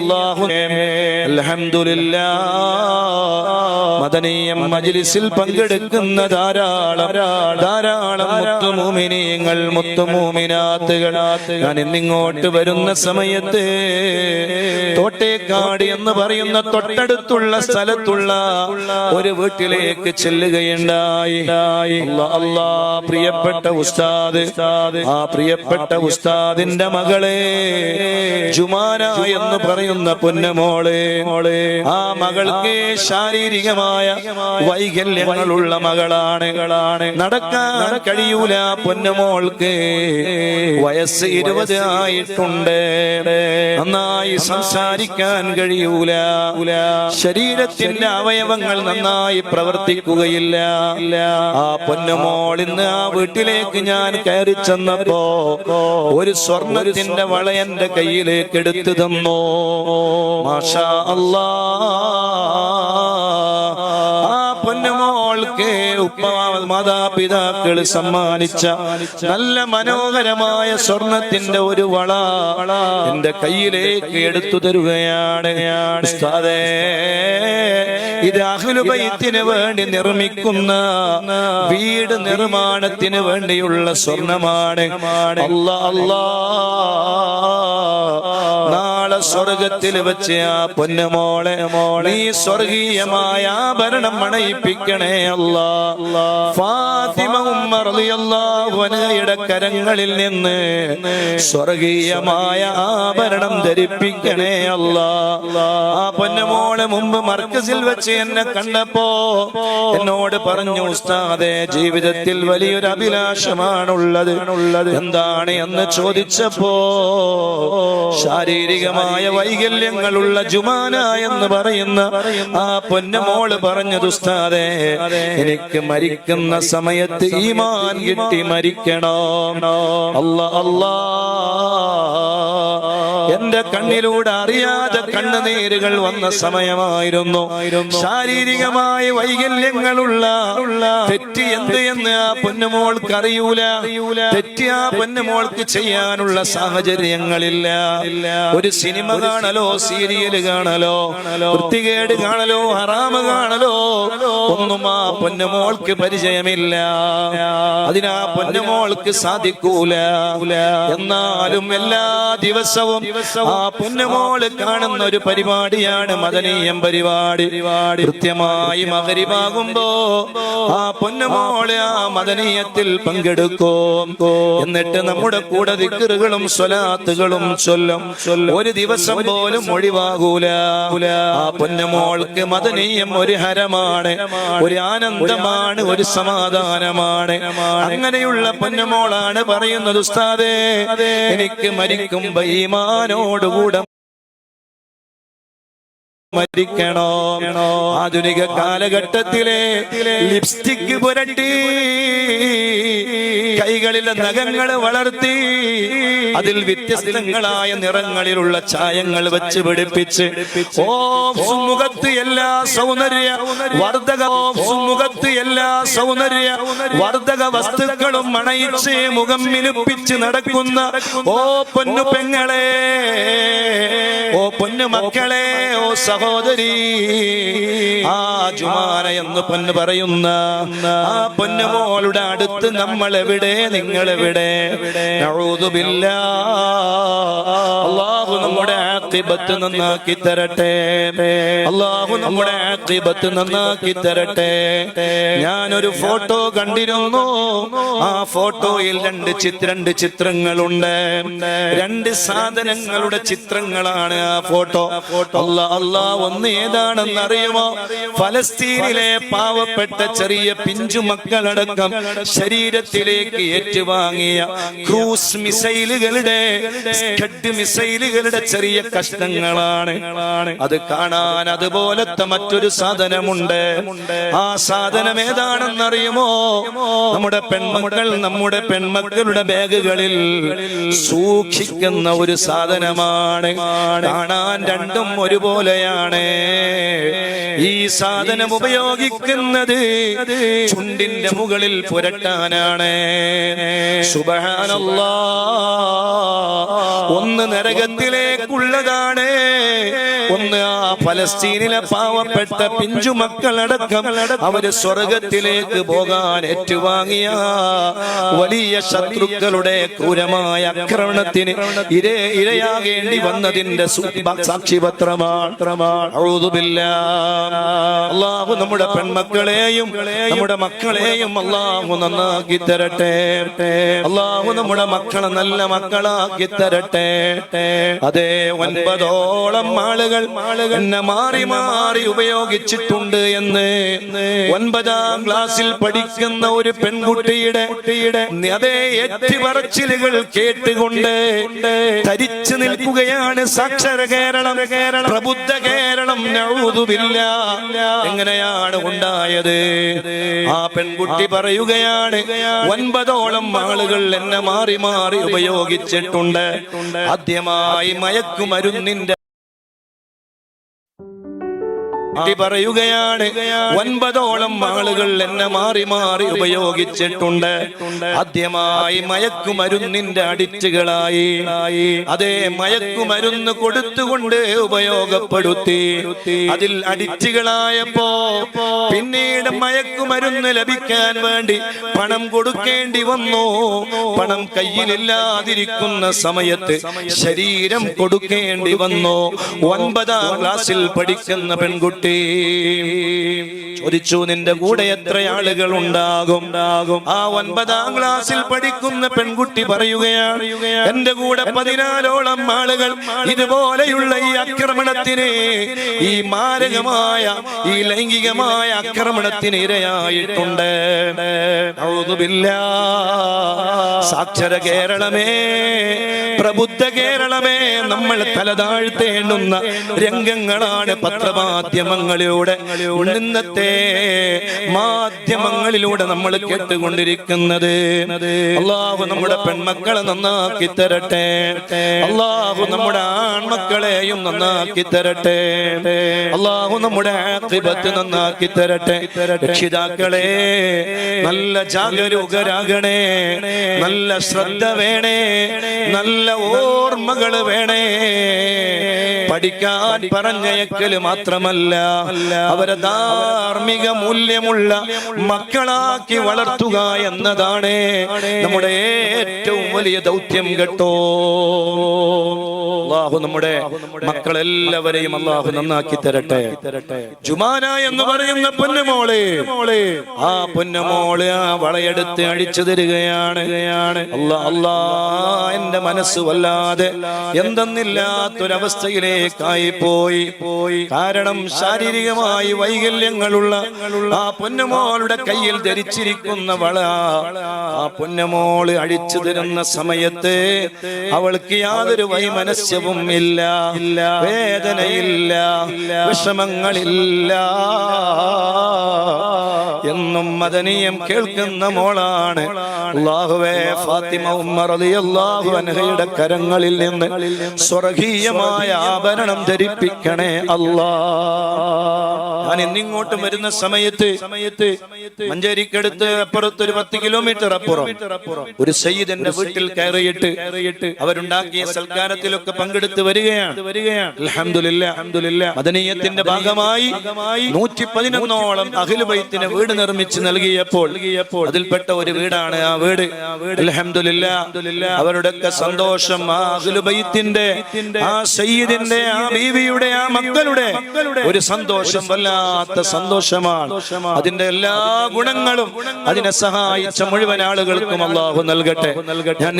അള്ളാഹു അൽഹംദുലില്ലാ മദനീയം മജ്ലിസിൽ പങ്കെടുക്കുന്ന ധാരാളം ധാരാളം മുത്തുമൂമിനീയങ്ങൾ മുത്തുമൂമിനാത്തുകൾ. ഞാൻ ഇന്നിങ്ങോട്ട് വരുന്ന സമയത്ത് തോട്ടേക്കാട് എന്ന് പറയുന്ന തൊട്ടടുത്തുള്ള സ്ഥലത്തുള്ള ഒരു വീട്ടിലേക്ക് ചെല്ലുകയുണ്ടായി. അല്ലാ പ്രിയപ്പെട്ട ഉസ്താദ് ആ പ്രിയപ്പെട്ട ഉസ്താദിന്റെ മകളെ ജുമാന എന്ന് പറയുന്ന പൊന്നമോളെ. മോളെ ആ മകൾക്ക് ശാരീരികമായ വൈകല്യങ്ങളുള്ള മകളാണ്. നടക്കാൻ കഴിയൂല പൊന്നമോൾക്ക്. വയസ്സ് ഇരുപത് ആയിട്ടുണ്ട്. നന്നായി സംസാരിക്കാൻ കഴിയൂല. ശരീരത്തിന്റെ അവയവങ്ങൾ നന്നായി പ്രവർത്തിക്കുകയില്ല. ആ പൊന്നുമോൾ ഇന്ന് ആ വീട്ടിലേക്ക് ഞാൻ കയറി ചെന്നപ്പോ ഒരു സ്വർണത്തിന്റെ വളയന്റെ കയ്യിലേക്ക് എടുത്തു തന്നോ. മാഷാ മാതാപിതാക്കൾ സമ്മാനിച്ച നല്ല മനോഹരമായ സ്വർണത്തിന്റെ ഒരു വള എന്റെ കയ്യിലേക്ക് എടുത്തു തരുകയാണ്. ഇത് അഹ്ലുബൈത്തിന് വേണ്ടി നിർമ്മിക്കുന്ന വീട് നിർമ്മാണത്തിന് വേണ്ടിയുള്ള സ്വർണമാണ്. അല്ലാ അല്ലാ സ്വർഗത്തിൽ വെച്ച് ആ പൊന്നുമോളെ മോളെ ഈ സ്വർഗീയമായ ആഭരണം അണയിപ്പിക്കണേ അല്ലാ. ഫാത്തിമ കരങ്ങളിൽ നിന്ന് സ്വർഗീയമായ ആഭരണം ധരിപ്പിക്കണേ അല്ലാ. ആ പൊന്നുമോളെ മുമ്പ് മർക്കസിൽ വെച്ച് എന്നെ കണ്ടപ്പോ എന്നോട് പറഞ്ഞു ഉസ്താദെ ജീവിതത്തിൽ വലിയൊരു അഭിലാഷമാണുള്ളത്. എന്താണ്? എന്ന് ചോദിച്ചപ്പോ ശാരീരികമായ വൈകല്യങ്ങളുള്ള ജുമാന എന്ന് പറയുന്ന ആ പൊന്നമോൾ പറഞ്ഞത് ഉസ്താദെ എനിക്ക് മരിക്കുന്ന സമയത്ത് ഈമാൻ കിട്ടി മരിക്കണോ. അല്ല. അല്ലാ. എന്റെ കണ്ണിലൂടെ അറിയാതെ കണ്ണുനീരുകൾ വന്ന സമയമായിരുന്നു. ശാരീരികമായ വൈകല്യങ്ങളുള്ള തെറ്റി എന്ത് എന്ന് ആ പൊന്നുമോൾക്ക് അറിയൂല. തെറ്റ് ആ പൊന്നുമോൾക്ക് ചെയ്യാനുള്ള സാഹചര്യങ്ങളില്ല. ഒരു സിനിമ കാണലോ സീരിയൽ കാണലോ വൃത്തികേട് കാണലോ ഹറാമ് കാണലോ ഒന്നും ആ പൊന്നുമോൾക്ക് പരിചയമില്ല. അതിനാ പൊന്നുമോൾക്ക് സാധിക്കൂല. എന്നാലും എല്ലാ ദിവസവും ആ പൊന്നുമോൾ കാണുന്ന ഒരു പരിപാടിയാണ് മദനീയം പരിപാടി. കൃത്യമായി മകരിവാകുമ്പോ ആ പൊന്നുമോൾ ആ മദനീയത്തിൽ പങ്കെടുക്കും. എന്നിട്ട് നമ്മുടെ കൂടെ ദിക്കറുകളും സ്വലാത്തുകളും ചൊല്ലും. ഒരു ദിവസം പോലും ഒഴിവാകൂല. ആ പൊന്നുമോൾക്ക് മദനീയം ഒരു ഹരമാണ്. ഒരു ആനന്ദമാണ് ഒരു സമാധാനമാണ്. അങ്ങനെയുള്ള പൊന്നുമോളാണ് പറയുന്നത് ഉസ്താദേ എനിക്ക് മരിക്കുമ്പോ ഈമാനോടുകൂടെ മരിക്കണോ? ആധുനിക കാലഘട്ടത്തിലെ ലിപ്സ്റ്റിക് പുരട്ടി കൈകളിലെ നഖങ്ങൾ വളർത്തി അതിൽ വ്യത്യസ്തങ്ങളായ നിറങ്ങളിലുള്ള ചായങ്ങൾ വെച്ച് പിടിപ്പിച്ച് ഓ സുമുഖത്ത് എല്ലാ സൗന്ദര്യ വർദ്ധക സുമുഖത്ത് എല്ലാ സൗന്ദര്യ വർദ്ധക വസ്തുക്കളും മണയിച്ച് മുഖം മിനുപ്പിച്ച് നടക്കുന്ന ഓ പൊന്നു പെങ്ങളെ. ഓ പൊന്നു മക്കളെ ഓ സഹോദരി ആ ജുമാന എന്ന് പൊന്ന് പറയുന്ന ആ പൊന്നുമോളുടെ അടുത്ത് നമ്മൾ എവിടെ നിങ്ങൾ എവിടെ? അള്ളാഹു നമ്മുടെ ആഖിബത്ത് നന്നാക്കി തരട്ടെ. അള്ളാഹു നമ്മുടെ ആഖിബത്ത് നന്നാക്കി തരട്ടെ. ഞാനൊരു ഫോട്ടോ കണ്ടിരുന്നു. ആ ഫോട്ടോയിൽ രണ്ട് ചിത്ര രണ്ട് ചിത്രങ്ങളുണ്ട്. രണ്ട് സാധനങ്ങളുടെ ചിത്രങ്ങളാണ് ഫോട്ടോ. അല്ല അല്ലാ ഒന്ന് ഏതാണെന്ന് അറിയുമോ ഫലസ്തീനിലെ പാവപ്പെട്ട ചെറിയ പിഞ്ചു മക്കളടക്കം ശരീരത്തിലേക്ക് ഏറ്റുവാങ്ങിയ ക്രൂസ് മിസൈലുകളുടെ മിസൈലുകളുടെ ചെറിയ കഷ്ണങ്ങളാണ്. അത് കാണാൻ അതുപോലത്തെ മറ്റൊരു സാധനമുണ്ട്. ആ സാധനം ഏതാണെന്ന് അറിയുമോ നമ്മുടെ പെൺമക്കൾ നമ്മുടെ പെൺമക്കളുടെ ബാഗുകളിൽ സൂക്ഷിക്കുന്ന ഒരു സാധനമാണ്. കാണാൻ രണ്ടും ഒരുപോലെയാണ്. ഈ സാധനം ഉപയോഗിക്കുന്നത് ചുണ്ടിന്റെ മുകളിൽ പുരട്ടാനാണ്. ഒന്ന് നരകത്തിലേക്കുള്ളതാണ്. ഒന്ന് ആ ഫലസ്തീനിലെ പാവപ്പെട്ട പിഞ്ചു മക്കളടക്കം അവർ സ്വർഗത്തിലേക്ക് പോകാൻ ഏറ്റുവാങ്ങിയ വലിയ ശത്രുക്കളുടെ ക്രൂരമായ ആക്രമണത്തിന് ഇരേ ഇരയാകേണ്ടി വന്നതിന്റെ അള്ളാഹു നമ്മുടെ പെൺമക്കളെയും നമ്മുടെ മക്കളെയും അള്ളാഹു നന്നാക്കി തരട്ടെ. അള്ളാഹു നമ്മുടെ മക്കളെ നല്ല മക്കളാക്കി തരട്ടെ. അതെ ഒൻപതോളം ആളുകൾ എന്നെ മാറി മാറി ഉപയോഗിച്ചിട്ടുണ്ട് എന്ന് ഒൻപതാം ക്ലാസ്സിൽ പഠിക്കുന്ന ഒരു പെൺകുട്ടിയുടെ അതേ എത്തിപറച്ചിലുകൾ കേട്ടുകൊണ്ട് ധരിച്ചു നിൽക്കുകയാണ് സാക്ഷര കേരളം കേരളം. പ്രബുദ്ധ കേരളം നഴുതുമില്ല എങ്ങനെയാണ് ഉണ്ടായത്? ആ പെൺകുട്ടി പറയുകയാണ് ഒൻപതോളം ആളുകൾ എന്നെ മാറി മാറി ഉപയോഗിച്ചിട്ടുണ്ട്. ആദ്യമായി മയക്കുമരുന്നിന്റെ പറയുകയാണ് ഒൻപതോളം ആളുകൾ എന്നെ മാറി മാറി ഉപയോഗിച്ചിട്ടുണ്ട്. ആദ്യമായി മയക്കുമരുന്നിന്റെ അടിച്ചുകളായി അതേ മയക്കുമരുന്ന് കൊടുത്തുകൊണ്ട് ഉപയോഗപ്പെടുത്തി. അതിൽ അടിച്ചുകളായപ്പോ പിന്നീട് മയക്കുമരുന്ന് ലഭിക്കാൻ വേണ്ടി പണം കൊടുക്കേണ്ടി വന്നു. പണം കയ്യിലില്ലാതിരിക്കുന്ന സമയത്ത് ശരീരം കൊടുക്കേണ്ടി വന്നു. ഒൻപതാം ക്ലാസ്സിൽ പഠിക്കുന്ന പെൺകുട്ടി ചോദിച്ചു നിന്റെ കൂടെ എത്ര ആളുകൾ ഉണ്ടാകും ആ ഒൻപതാം ക്ലാസ്സിൽ പഠിക്കുന്ന പെൺകുട്ടി പറയുകയാണ് എന്റെ കൂടെ പതിനാലോളം ആളുകൾ ഇതുപോലെയുള്ള ഈ ആക്രമണത്തിന് ഈ മാരകമായ ഈ ലൈംഗികമായ ആക്രമണത്തിന് ഇരയായിട്ടുണ്ട്. സാക്ഷര കേരളമേ പ്രബുദ്ധ കേരളമേ നമ്മൾ തലതാഴ്ത്തേണ്ടുന്ന രംഗങ്ങളാണ് പത്രമാധ്യമങ്ങളിലൂടെ ഇന്നത്തെ മാധ്യമങ്ങളിലൂടെ നമ്മൾ കേട്ടുകൊണ്ടിരിക്കുന്നത്. അള്ളാഹു നമ്മുടെ പെൺമക്കളെ നന്നാക്കി തരട്ടെ. അള്ളാഹു നമ്മുടെ ആൺമക്കളെയും നന്നാക്കി തരട്ടെ. അള്ളാഹു നമ്മുടെ ആഖിബത്ത് നന്നാക്കി തരട്ടെ. രക്ഷിതാക്കളെ നല്ല ജാഗരൂകരാകണേ നല്ല ശ്രദ്ധ വേണേ നല്ല ഓർമ്മകൾ വേണേ. പഠിക്കാൻ പറഞ്ഞയക്കൽ മാത്രമല്ല അവരെ ധാർമ്മിക മൂല്യമുള്ള മക്കളാക്കി വളർത്തുക എന്നതാണ് നമ്മുടെ ഏറ്റവും വലിയ ദൗത്യം കേട്ടോ. അള്ളാഹു നമ്മുടെ മക്കളെല്ലാവരെയും അള്ളാഹു നന്നാക്കി തരട്ടെ. ജുമാന എന്ന് പറയുന്ന പൊന്നുമോളെ ആ പൊന്നുമോൾ ആ വളയെടുത്ത് അടിച്ചു തരികയാണ്. അല്ലാ അല്ലാ എന്റെ മനസ്സ് വല്ലാതെ എന്തെന്നില്ലാത്തൊരവസ്ഥയിലേക്കായി പോയി. പോയി. കാരണം ശാരീരികമായി വൈകല്യങ്ങളുള്ള ആ പൊന്നുമോളുടെ കയ്യിൽ ധരിച്ചിരിക്കുന്ന വള ആ പൊന്നുമോൾ അഴിച്ചു തരുന്ന സമയത്ത് അവൾക്ക് യാതൊരു വൈമനസ്യവും ഇല്ല. വേദനയില്ല. വിഷമങ്ങളില്ല. എന്നും മദനീയം കേൾക്കുന്ന മോളാണ്. അള്ളാഹുവേ ഫാത്തിമ അൻഹയുടെ കരങ്ങളിൽ നിന്ന് സ്വർഗീയമായ ആഭരണം ധരിപ്പിക്കണേ അല്ലാ. ഞാൻ ഇന്നിങ്ങോട്ട് വരുന്ന സമയത്ത് സമയത്ത് മഞ്ചേരിക്കടുത്ത് അപ്പുറത്ത് ഒരു പത്ത് കിലോമീറ്റർ അപ്പുറം ഒരു സയ്യിദ് എന്റെ വീട്ടിൽ കയറിയിട്ട് കയറിയിട്ട് അവരുണ്ടാക്കിയ സൽക്കാരത്തിലൊക്കെ പങ്കെടുത്ത് വരികയാണ്. വരികയാണ്. അൽഹംദുലില്ലാ. അഹമ്മദില്ല മദനീയത്തിന്റെ ഭാഗമായി നൂറ്റി പതിനൊന്നോളം അഖിലുബൈത്തിന് വീട് നിർമ്മിച്ച് നൽകിയപ്പോൾ അതിൽപ്പെട്ട ഒരു വീടാണ് ആ വീട്. അൽഹംദുലില്ലാ. അവരുടെയൊക്കെ സന്തോഷം ആ അഖിലുബൈത്തിന്റെ ആ സയ്യിദിന്റെ ആ ബീവിയുടെ ആ മക്കളുടെ ഒരു സന്തോഷം വല്ലാത്ത സന്തോഷമാണ്. അതിന്റെ എല്ലാ ഗുണങ്ങളും അതിനെ സഹായിച്ച മുഴുവൻ ആളുകൾക്കും അള്ളാഹു നൽകട്ടെ. ഞാൻ